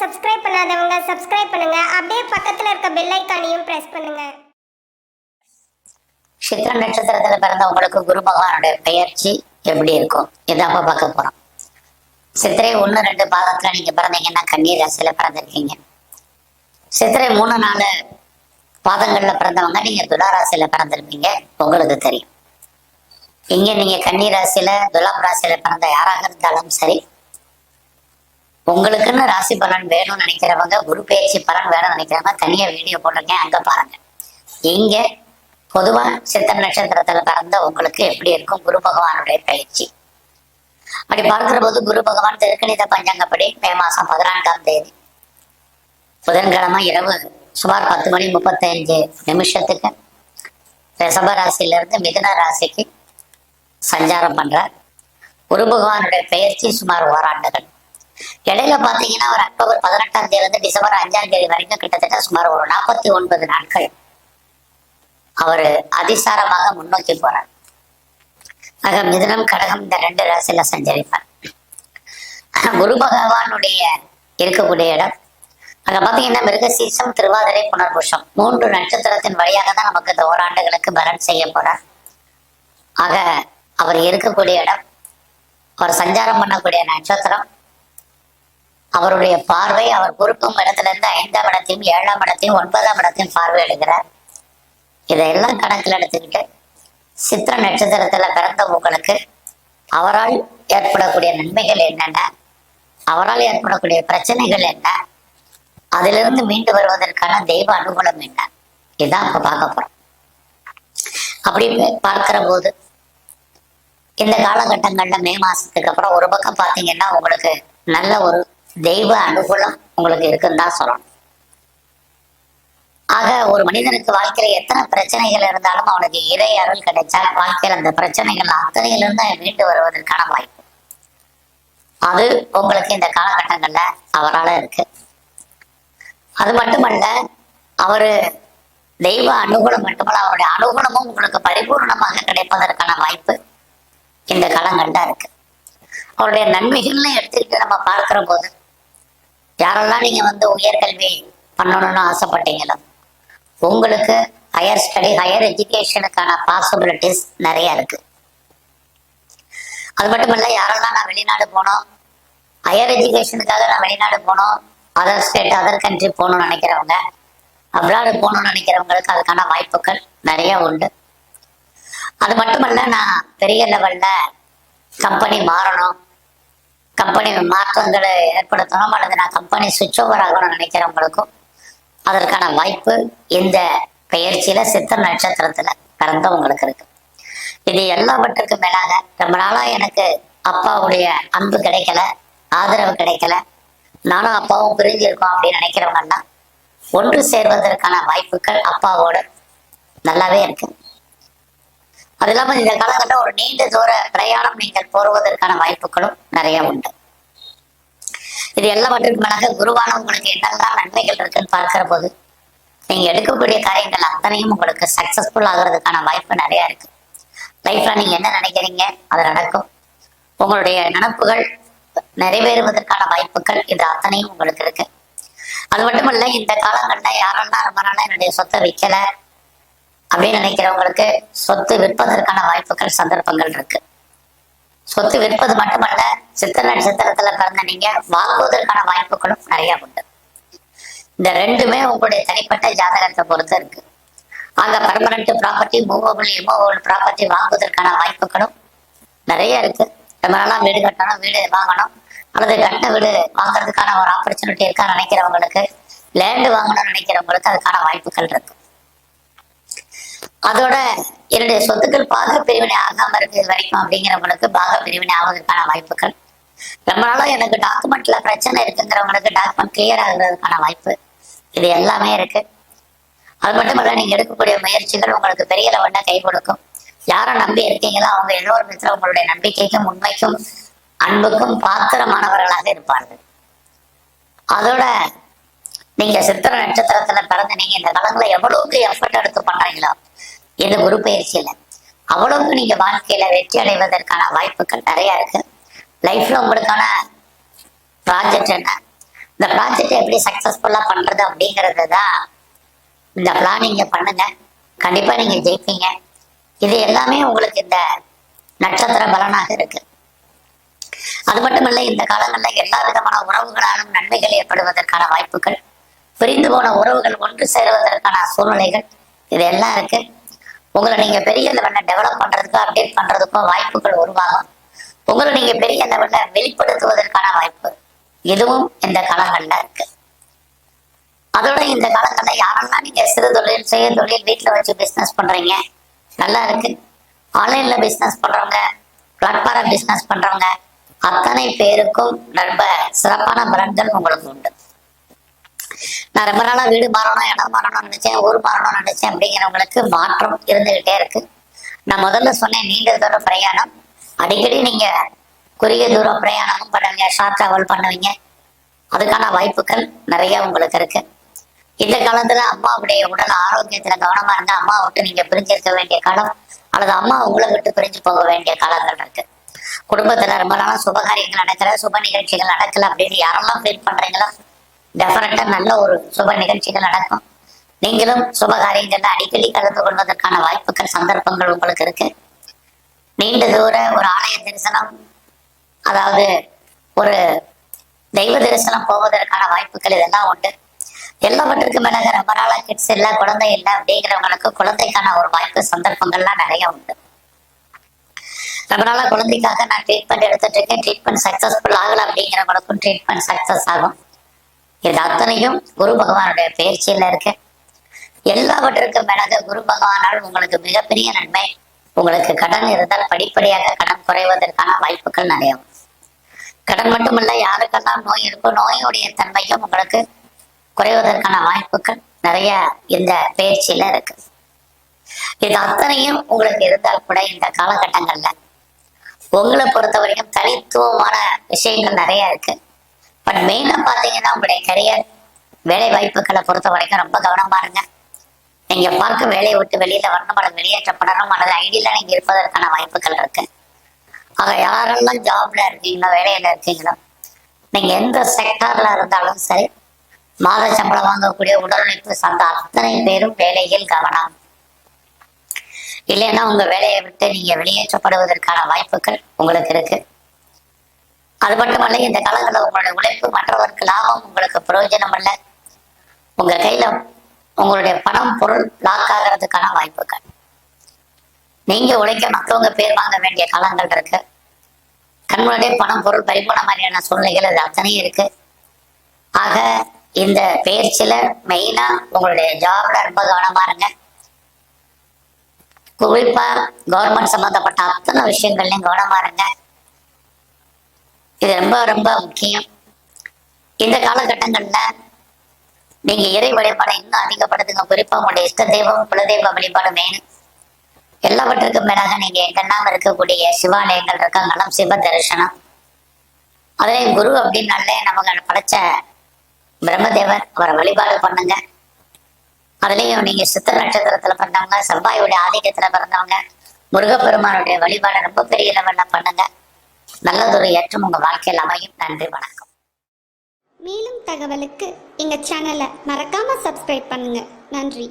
Subscribe பண்ணாதவங்க subscribe பண்ணுங்க. அப்படியே பக்கத்துல இருக்க பெல் ஐக்கானையும் பிரஸ் பண்ணுங்க. சித்திர நட்சத்திரத்துல பிறந்தவங்களுக்கு குரு பகவானுடைய பெயர்ச்சி எப்படி இருக்கும்? இதான் அப்ப பார்க்க போறோம். சித்திரை ஒண்ணு ரெண்டு பாதத்துல நீங்க பிறந்தீங்கன்னா கண்ணீர் ராசியில பிறந்திருக்கீங்க. சித்திரை மூணு நாலு பாதங்கள்ல பிறந்தவங்க நீங்க துலா ராசியில பிறந்திருப்பீங்க. உங்களுக்கு தெரியும். இங்க நீங்க கன்னி ராசியில துலாம் ராசியில பிறந்த யாராக இருந்தாலும் சரி உங்களுக்குன்னு ராசி பலன் வேணும்னு நினைக்கிறவங்க குரு பயிற்சி பலன் வேணும்னு நினைக்கிறவங்க தனியா வீடியோ போட்டிருக்கேன் அங்க பாருங்க. இங்க பொதுவா சித்த நட்சத்திரத்துல பிறந்த உங்களுக்கு எப்படி இருக்கும்? குரு பகவானுடைய பயிற்சி. அப்படி பார்க்கிற போது குரு பகவான் திருக்கணித பஞ்சாங்கப்படி மே மாசம் பதினான்காம் தேதி. புதன்கிழமை இரவு சுமார் பத்து மணி முப்பத்தஞ்சு நிமிஷத்துக்கு ரிஷப ராசியிலிருந்து மிதுன ராசிக்கு சஞ்சாரம் பண்றார். குரு பகவானுடைய பயிற்சி சுமார் ஓராண்டுகள். இடையில பாத்தீங்கன்னா ஒரு அக்டோபர் பதினெட்டாம் தேதி இருந்து டிசம்பர் அஞ்சாம் தேதி வரைக்கும் கிட்டத்தட்ட சுமார் ஒரு நாற்பத்தி ஒன்பது நாட்கள் அவர் அதிசாரமாக முன்னோக்கி போறார். ஆக மிதுனம் கடகம் இந்த ரெண்டு ராசியில சஞ்சரிப்பார். குரு பகவானுடைய இருக்கக்கூடிய இடம். அங்க பாத்தீங்கன்னா மிருகசீசம் திருவாதிரை புனர்புஷம் மூன்று நட்சத்திரத்தின் வழியாக தான் நமக்கு இந்த ஓராண்டுகளுக்கு பலன் செய்ய போறார். ஆக அவர் இருக்கக்கூடிய இடம் அவர் சஞ்சாரம் பண்ணக்கூடிய நட்சத்திரம் அவருடைய பார்வை அவர் குறுக்கும் இடத்திலிருந்து ஐந்தாம் இடத்தையும் ஏழாம் இடத்தையும் ஒன்பதாம் இடத்தையும் பார்வை எடுக்கிறார் இதையெல்லாம் கணக்கில் எடுத்துக்கிட்டு சித்திர நட்சத்திரத்துல பிறந்த உங்களுக்கு அவரால் ஏற்படக்கூடிய நன்மைகள் என்னென்ன? அவரால் ஏற்படக்கூடிய பிரச்சனைகள் என்ன? அதிலிருந்து மீண்டு வருவதற்கான தெய்வ அனுகூலம் என்ன? இதுதான் இப்ப பார்க்க போறோம். அப்படி பார்க்கிற போது இந்த காலகட்டங்கள்ல மே மாசத்துக்கு அப்புறம் ஒரு பக்கம் பாத்தீங்கன்னா உங்களுக்கு நல்ல ஒரு தெய்வ அனுகூலம் உங்களுக்கு இருக்குன்னு தான் சொல்லணும். ஆக ஒரு மனிதனுக்கு வாழ்க்கையில எத்தனை பிரச்சனைகள் இருந்தாலும் அவனுக்கு இறை அருள் கிடைச்சா வாழ்க்கையில் அந்த பிரச்சனைகள் அத்தனையிலிருந்து அவன் மீண்டு வருவதற்கான வாய்ப்பு. அது உங்களுக்கு இந்த காலகட்டங்கள்ல அவரால இருக்கு. அது மட்டுமல்ல அவரு தெய்வ அனுகூலம் மட்டுமல்ல அவருடைய அனுகூலமும் உங்களுக்கு பரிபூர்ணமாக கிடைப்பதற்கான வாய்ப்பு இந்த காலங்கள்ல இருக்கு. அவருடைய நன்மைகள்னு எடுத்துக்கிட்டு நம்ம பார்க்கிற போது யாரெல்லாம் நீங்க வந்து உயர்கல்வி பண்ணணும்னு ஆசைப்பட்டீங்களோ உங்களுக்கு ஹையர் ஸ்டடி ஹையர் எஜுகேஷனுக்கான பாசிபிலிட்டிஸ் நிறைய இருக்கு. அது மட்டும் இல்ல யாரெல்லாம் நான் வெளிநாடு போனோம் ஹையர் எஜுகேஷனுக்காக நான் வெளிநாடு போனோம் அதர் ஸ்டேட் அதர் கண்ட்ரி போகணும்னு நினைக்கிறவங்க அப்ராடு போகணும்னு நினைக்கிறவங்களுக்கு அதுக்கான வாய்ப்புகள் நிறைய உண்டு. அது மட்டுமல்ல நான் பெரிய லெவலில் கம்பெனி மாறணும் கம்பெனி மாற்றங்களை ஏற்படுத்தணும் அல்லது நான் கம்பெனி சுவிட்ச் ஓவர் ஆகணும்னு நினைக்கிறவங்களுக்கும் அதற்கான வாய்ப்பு இந்த பெயர்ச்சியில சித்த நட்சத்திரத்துல பிறந்தவங்களுக்கு இருக்கு. இது எல்லாவற்றுக்கும் மேலாக ரொம்ப நாளா எனக்கு அப்பாவுடைய அன்பு கிடைக்கல ஆதரவு கிடைக்கல. நானும் அப்பாவும் பிரிஞ்சிருக்கோம் அப்படின்னு நினைக்கிறவங்கன்னா ஒன்று சேர்வதற்கான வாய்ப்புகள் அப்பாவோட நல்லாவே இருக்கு. அது இல்லாம இந்த காலகட்டம் ஒரு நீண்ட தூர பிரயாணம் நீங்கள் போடுவதற்கான வாய்ப்புகளும் நிறைய உண்டு. இது எல்லாவற்றுக்கும் மேலாக குருவான உங்களுக்கு என்னெல்லாம் நன்மைகள் இருக்குன்னு பார்க்கிற போது நீங்க எடுக்கக்கூடிய காரியங்கள் அத்தனையும் உங்களுக்கு சக்சஸ்ஃபுல் ஆகுறதுக்கான வாய்ப்பு நிறைய இருக்கு. லைஃப்ல நீங்க என்ன நினைக்கிறீங்க? அது நடக்கும். உங்களுடைய நினப்புகள் நிறைவேறுவதற்கான வாய்ப்புகள் இது அத்தனையும் உங்களுக்கு இருக்கு. அது மட்டுமல்ல இந்த காலங்கள்ல யாரெல்லாம் ரொம்ப நாளா என்னுடைய சொத்தை விற்கல அப்படின்னு நினைக்கிறவங்களுக்கு சொத்து விற்பதற்கான வாய்ப்புகள் சந்தர்ப்பங்கள் இருக்கு. சொத்து விற்பது மட்டுமல்ல சித்திர நட்சத்திரத்துல பிறந்த நீங்க வாங்குவதற்கான வாய்ப்புகளும் நிறைய உண்டு. இந்த ரெண்டுமே உங்களுடைய தனிப்பட்ட ஜாதகத்தை பொறுத்து இருக்கு. அங்க permanent property movable immovable property வாங்குவதற்கான வாய்ப்புகளும் நிறைய இருக்கு. ரொம்ப நாளா வீடு கட்டணும் வீடு வாங்கணும். அல்லது கட்டின வீடு வாங்குறதுக்கான ஒரு ஆப்பர்ச்சுனிட்டி இருக்கான்னு நினைக்கிறவங்களுக்கு லேண்டு வாங்கணும்னு நினைக்கிறவங்களுக்கு அதுக்கான வாய்ப்புகள் இருக்கு. அதோட என்னுடைய சொத்துக்கள் பாக பிரிவினை ஆகாம இருக்கிறது வரைக்கும் அப்படிங்கிறவங்களுக்கு பாக பிரிவினை ஆவதற்கான வாய்ப்புகள். ரொம்ப நாளா எனக்கு டாக்குமெண்ட்ல பிரச்சனை இருக்குங்கிறவங்களுக்கு டாக்குமெண்ட் கிளியர் ஆகுறதுக்கான வாய்ப்பு. இது எல்லாமே இருக்கு. அது மட்டும் இல்ல நீங்க எடுக்கக்கூடிய முயற்சிகள் உங்களுக்கு பெரிய லெவல்ல கை கொடுக்கும். யாரை நம்பி இருக்கீங்களோ அவங்க எல்லோரும் உங்களுடைய நம்பிக்கைக்கும் உண்மைக்கும் அன்புக்கும் பாத்திரமானவர்களாக இருப்பார்கள். அதோட நீங்க சித்திர நட்சத்திரத்துல பிறந்து நீங்க இந்த காலங்களை எவ்வளவுக்கு எஃபர்ட் எடுத்து பண்றீங்களோ இந்த குரு இல்லை. அவ்வளவுக்கு நீங்க வாழ்க்கையில வெற்றி அடைவதற்கான வாய்ப்புகள் நிறைய இருக்கு. லைஃப்ல உங்களுக்கான ப்ராஜெக்ட் என்ன? இந்த ப்ராஜெக்ட் எப்படி சக்சஸ்ஃபுல்லா பண்றது அப்படிங்கிறது தான் இந்த பிளானிங்க பண்ணுங்க. கண்டிப்பா நீங்க ஜெயிப்பீங்க. இது எல்லாமே உங்களுக்கு இந்த நட்சத்திர பலனாக இருக்கு. அது மட்டும் இல்லை இந்த காலங்களில் எல்லா விதமான உறவுகளாலும் நன்மைகள் ஏற்படுவதற்கான வாய்ப்புகள் பிரிந்து போன உறவுகள் ஒன்று சேருவதற்கான சூழ்நிலைகள் இது எல்லாம் இருக்கு. உங்களை நீங்க பெரிய லெவல்ல டெவலப் பண்றதுக்கும் அப்டேட் பண்றதுக்கும் வாய்ப்புகள் உருவாகும். உங்களை நீங்க பெரிய லெவல்ல வெளிப்படுத்துவதற்கான வாய்ப்பு இதுவும் இந்த காலங்கள்ல இருக்கு. அதோட இந்த காலங்கள்ல யாரெல்லாம் நீங்க சிறு தொழில் சுய தொழில் வீட்டுல வச்சு பிசினஸ் பண்றீங்க நல்லா இருக்கு. ஆன்லைன்ல பிசினஸ் பண்றவங்க பிளாட்ஃபார்ம் பிசினஸ் பண்றவங்க அத்தனை பேருக்கும் ரொம்ப சிறப்பான பலன்கள் உங்களுக்கு உண்டு. நான் ரொம்ப நாளா வீடு மாறணும் இடம் மாறணும்னு நினைச்சேன் ஊர் மாறணும்னு நினைச்சேன் அப்படிங்கிறவங்களுக்கு மாற்றம் இருந்துகிட்டே இருக்கு. நான் முதல்ல சொன்னேன் நீண்ட தூர பிரயாணம். அடிக்கடி நீங்க குறுகிய தூர பிரயாணமும் பண்ணுவீங்க ஷார்ட் டிராவல் பண்ணுவீங்க. அதுக்கான வாய்ப்புகள் நிறைய உங்களுக்கு இருக்கு. இந்த காலத்துல அம்மாவுடைய உடல் ஆரோக்கியத்துல கவனமா இருந்தா அம்மா விட்டு நீங்க பிரிஞ்சிருக்க வேண்டிய காலம் அல்லது அம்மா உங்களை விட்டு பிரிஞ்சு போக வேண்டிய காலங்கள் இருக்கு. குடும்பத்துல ரொம்ப நாளா சுபகாரியங்கள் நடக்கிற சுப நிகழ்ச்சிகள் நடக்கல அப்படின்னு யாரெல்லாம் ஃபீல் பண்றீங்களோ டெஃபினட்டா நல்ல ஒரு சுப நிகழ்ச்சிகள் நடக்கும். நீங்களும் சுபகாரியங்கள்ல அடிக்கடி கலந்து கொள்வதற்கான வாய்ப்புகள் சந்தர்ப்பங்கள் உங்களுக்கு இருக்கு. நீண்ட தூர ஒரு ஆலய தரிசனம் அதாவது ஒரு தெய்வ தரிசனம் போவதற்கான வாய்ப்புகள் இதெல்லாம் உண்டு. எல்லாவற்றுக்கும் மேலாக ரொம்ப நாளா கிட்ஸ் இல்லை குழந்தை இல்லை அப்படிங்கிறவங்களுக்கு குழந்தைக்கான ஒரு வாய்ப்பு சந்தர்ப்பங்கள்லாம் நிறைய உண்டு. ரொம்ப நாளா குழந்தைக்காக நான் ட்ரீட்மெண்ட் எடுத்துட்டு இருக்கேன். ட்ரீட்மெண்ட் சக்சஸ்ஃபுல் ஆகல அப்படிங்கிறவங்களுக்கும் ட்ரீட்மெண்ட் சக்சஸ் ஆகும். இது அத்தனையும் குரு பகவானுடைய பயிற்சியில இருக்கு. எல்லாவற்றிற்கும் மேலாக குரு பகவானால் உங்களுக்கு மிகப்பெரிய நன்மை. உங்களுக்கு கடன் இருந்தால் படிப்படியாக கடன் குறைவதற்கான வாய்ப்புகள் நிறைய கடன் மட்டுமல்ல யாருக்கெல்லாம் நோய் இருக்கோ நோயுடைய தன்மையும் உங்களுக்கு குறைவதற்கான வாய்ப்புகள் நிறைய இந்த பயிற்சியில இருக்கு. இது அத்தனையும் உங்களுக்கு இருந்தால் கூட இந்த காலகட்டங்கள்ல உங்களை பொறுத்த வரைக்கும் தனித்துவமான விஷயங்கள் நிறைய இருக்கு. பட் மெயினாக பாத்தீங்கன்னா உங்களுடைய கரியர் வேலை வாய்ப்புகளை பொறுத்த வரைக்கும் ரொம்ப கவனமாக இருங்க. நீங்க பார்க்க வேலையை விட்டு வெளியில வரணும் அல்லது வெளியேற்றப்படணும் அல்லது ஐடியில நீங்க இருப்பதற்கான வாய்ப்புகள் இருக்கு. ஆக யாரெல்லாம் ஜாப்ல இருக்கீங்களோ வேலையில இருக்கீங்களோ நீங்க எந்த செக்டார்ல இருந்தாலும் சரி மாத சம்பளம் வாங்கக்கூடிய உடல் உழைப்பு சார்ந்த அத்தனை பேரும் வேலையில் கவனம். இல்லைன்னா உங்க வேலையை விட்டு நீங்க வெளியேற்றப்படுவதற்கான வாய்ப்புகள் உங்களுக்கு இருக்கு. அது மட்டுமல்ல இந்த காலங்களில் உங்களுடைய உழைப்பு மற்றவருக்கு லாபம் உங்களுக்கு பிரயோஜனம் அல்ல உங்க கையில உங்களுடைய பணம் பொருள் லாக் ஆகிறதுக்கான வாய்ப்புகள். நீங்க உழைக்க மற்றவங்க பேர் வாங்க வேண்டிய காலங்கள் இருக்கு. கண்களுடைய பணம் பொருள் பறிபோன மாதிரியான சூழ்நிலைகள் அது அத்தனையும் இருக்கு. ஆக இந்த பயிற்சியில மெயினா உங்களுடைய ஜாப்ல ரொம்ப கவனமா இருங்க. குறிப்பா கவர்மெண்ட் சம்பந்தப்பட்ட அத்தனை விஷயங்கள்லயும் கவனமா இருங்க. இது ரொம்ப ரொம்ப முக்கியம். இந்த காலகட்டங்கள்ல நீங்க இறை வழிபாடு இன்னும் அதிகப்படுத்துங்க. குறிப்பா உங்களுடைய இஷ்ட தெய்வம் குலதெய்வ வழிபாடு மெயின் எல்லாவற்றுக்கும் மேலாக நீங்க எங்கெல்லாம் இருக்கக்கூடிய சிவாலயங்கள் இருக்காங்களாம் சிவ தரிசனம். அதுலயும் குரு அப்படின்னாலே நமக்கு படைச்ச பிரம்மதேவர் அவரை வழிபாடு பண்ணுங்க. அதுலேயும் நீங்க சித்த நட்சத்திரத்துல பிறந்தவங்க செவ்வாயுடைய ஆதிக்கத்துல பிறந்தவங்க முருகப்பெருமானுடைய வழிபாடை ரொம்ப பெரிய லெவல்ல பண்ணுங்க. நல்லதொரு ஏற்றம் உங்க வாழ்க்கையில் அமையும். நன்றி வணக்கம். மேலும் தகவலுக்கு எங்கள் சேனலை மறக்காமல் சப்ஸ்கிரைப் பண்ணுங்கள் நன்றி.